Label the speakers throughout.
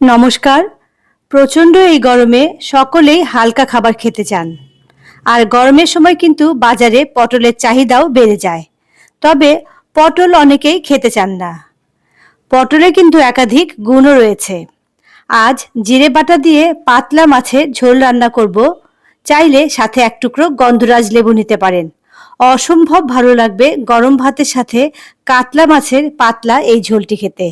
Speaker 1: নমস্কার। প্রচণ্ড এই গরমে সকলেই হালকা খাবার খেতে চান। আর গরমের সময় কিন্তু বাজারে পটলের চাহিদাও বেড়ে যায়। তবে পটল অনেকেই খেতে চান না। পটলে কিন্তু একাধিক গুণও রয়েছে। আজ জিরে বাটা দিয়ে পাতলা মাছের ঝোল রান্না করব। চাইলে সাথে এক টুকরো গন্ধরাজ লেবু নিতে পারেন। অসম্ভব ভালো লাগবে গরম ভাতের সাথে কাতলা মাছের পাতলা এই ঝোলটি খেতে।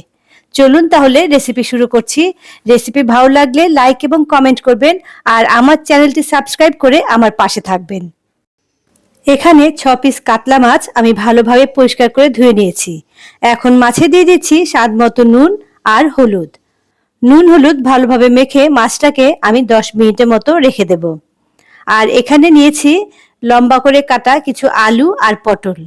Speaker 1: চলুন তাহলে রেসিপি শুরু করছি। রেসিপি ভালো লাগলে লাইক এবং কমেন্ট করবেন আর আমার চ্যানেলটি সাবস্ক্রাইব করে আমার পাশে থাকবেন। এখানে ছ পিস কাতলা মাছ আমি ভালোভাবে পরিষ্কার করে ধুয়ে নিয়েছি। এখন মাছে দিয়ে দিচ্ছি স্বাদ মতো নুন আর হলুদ। নুন হলুদ ভালোভাবে মেখে মাছটাকে আমি দশ মিনিটের মতো রেখে দেব। আর এখানে নিয়েছি লম্বা করে কাটা কিছু আলু আর পটল।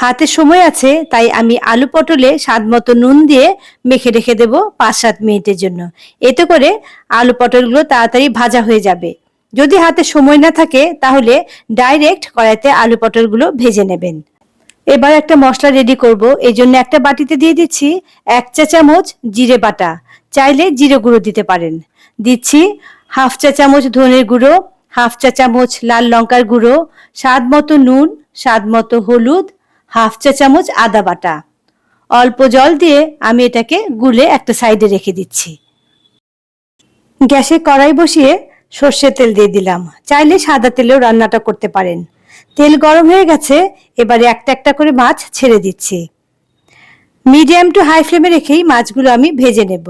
Speaker 1: হাতে সময় আছে, তাই আমি আলু পটলে স্বাদ মতো নুন দিয়ে মেখে রেখে দেব পাঁচ সাত মিনিটের জন্য। এতে করে আলু পটলগুলো তাড়াতাড়ি ভাজা হয়ে যাবে। যদি হাতে সময় না থাকে, তাহলে ডাইরেক্ট কড়াইতে আলু পটলগুলো ভেজে নেবেন। এবার একটা মশলা রেডি করব। এই জন্য একটা বাটিতে দিয়ে দিচ্ছি এক চা চামচ জিরে বাটা। চাইলে জিরে গুঁড়ো দিতে পারেন। দিচ্ছি হাফ চা চামচ ধনের গুঁড়ো, হাফ চা চামচ লাল লঙ্কার গুঁড়ো, স্বাদ মতো নুন, স্বাদ মতো হলুদ হাফ চা চামচ আদা বাটা। অল্প জল দিয়ে আমি এটাকে গুলে একটা সাইডে রেখে দিচ্ছি। গ্যাসে কড়াই বসিয়ে সর্ষের তেল দিয়ে দিলাম। চাইলে সাদা তেলেও রান্নাটা করতে পারেন। তেল গরম হয়ে গেছে, এবারে একটা একটা করে মাছ ছেড়ে দিচ্ছি। মিডিয়াম টু হাই ফ্লেমে রেখেই মাছগুলো আমি ভেজে নেব।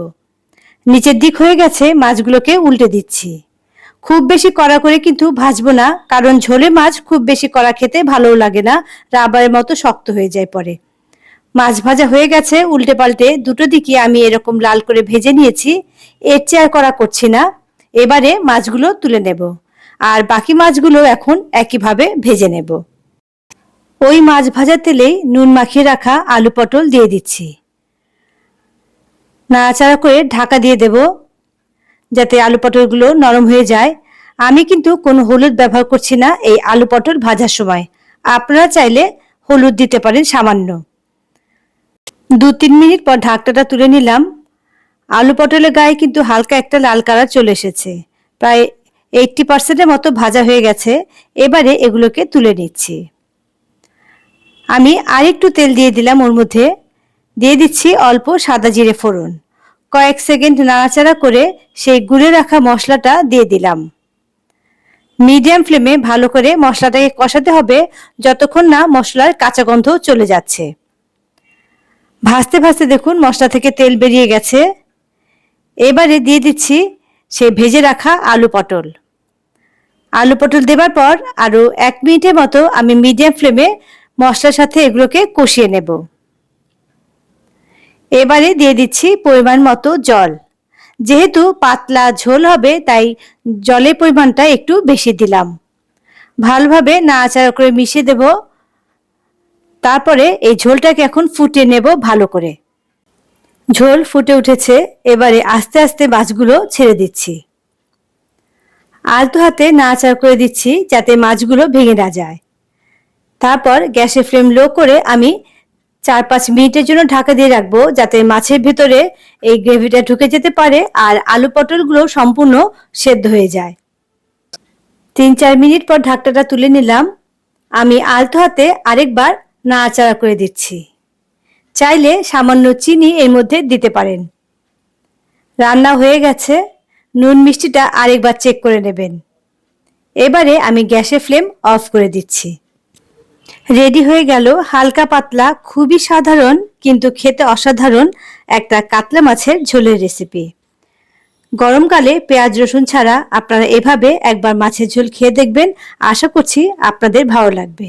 Speaker 1: নিচের দিক হয়ে গেছে, মাছগুলোকে উল্টে দিচ্ছি। খুব বেশি কড়া করে কিন্তু ভাজবো না, কারণ ঝোলে মাছ খুব বেশি কড়া খেতে ভালোও লাগে না, রাবারের মতো শক্ত হয়ে যায় পরে। মাছ ভাজা হয়ে গেছে, উল্টে পাল্টে দুটো দিকে আমি এরকম লাল করে ভেজে নিয়েছি, এর চেয়ার করা করছি না। এবারে মাছগুলো তুলে নেব, আর বাকি মাছগুলো এখন একইভাবে ভেজে নেব। ওই মাছ ভাজার তেলেই নুন মাখিয়ে রাখা আলু পটল দিয়ে দিচ্ছি। নাড়াচাড়া করে ঢাকা দিয়ে দেব যাতে আলু পটলগুলো নরম হয়ে যায়। আমি কিন্তু কোনো হলুদ ব্যবহার করছি না এই আলু পটল ভাজার সময়। আপনারা চাইলে হলুদ দিতে পারেন সামান্য। দু তিন মিনিট পর ঢাকটাটা তুলে নিলাম। আলু পটলের গায়ে কিন্তু হালকা একটা লাল কালার চলে এসেছে। প্রায় এইটটি পার্সেন্টের মতো ভাজা হয়ে গেছে। এবারে এগুলোকে তুলে নিচ্ছি। আমি আরেকটু তেল দিয়ে দিলাম ওর মধ্যে। দিয়ে দিচ্ছি অল্প সাদা জিরে ফোড়ন। কয়েক সেকেন্ড নাড়াচাড়া করে সেই গুঁড়ে রাখা মশলাটা দিয়ে দিলাম। মিডিয়াম ফ্লেমে ভালো করে মশলাটাকে কষাতে হবে যতক্ষণ না মশলার কাঁচা গন্ধ চলে যাচ্ছে। ভাজতে ভাজতে দেখুন মশলা থেকে তেল বেরিয়ে গেছে। এবারে দিয়ে দিচ্ছি সে ভেজে রাখা আলু পটল। আলু পটল দেবার পর আরও এক মিনিটের মতো আমি মিডিয়াম ফ্লেমে মশলার সাথে এগুলোকে কষিয়ে নেব। এবারে দিয়ে দিচ্ছি পরিমাণ মতো জল। যেহেতু পাতলা ঝোল হবে, তাই জলের পরিমাণটা একটু বেশি দিলাম। ভালোভাবে নাড়াচাড়া করে মিশিয়ে দেব। তারপরে এই ঝোলটাকে এখন ফুটিয়ে নেব ভালো করে। ঝোল ফুটে উঠেছে, এবারে আস্তে আস্তে মাছগুলো ছেড়ে দিচ্ছি। আলতো হাতে নাড়াচাড়া করে দিচ্ছি যাতে মাছগুলো ভেঙে না যায়। তারপর গ্যাসের ফ্লেম লো করে আমি চার পাঁচ মিনিটের জন্য ঢাকা দিয়ে রাখব যাতে মাছের ভেতরে এই গ্রেভিটা ঢুকে যেতে পারে আর আলু পটলগুলো সম্পূর্ণ সেদ্ধ হয়ে যায়। তিন চার মিনিট পর ঢাকটাটা তুলে নিলাম। আমি আলতো হাতে আরেকবার নাড়াচাড়া করে দিচ্ছি। চাইলে সামান্য চিনি এর মধ্যে দিতে পারেন। রান্না হয়ে গেছে। নুন মিষ্টিটা আরেকবার চেক করে নেবেন। এবারে আমি গ্যাসের ফ্লেম অফ করে দিচ্ছি। রেডি হয়ে গেল হালকা পাতলা, খুবই সাধারণ কিন্তু খেতে অসাধারণ একটা কাতলা মাছের ঝোলের রেসিপি গরমকালে পেঁয়াজ, রসুন ছাড়া আপনারা এভাবে একবার মাছের ঝোল খেয়ে দেখবেন। আশা করছি আপনাদের ভালো লাগবে।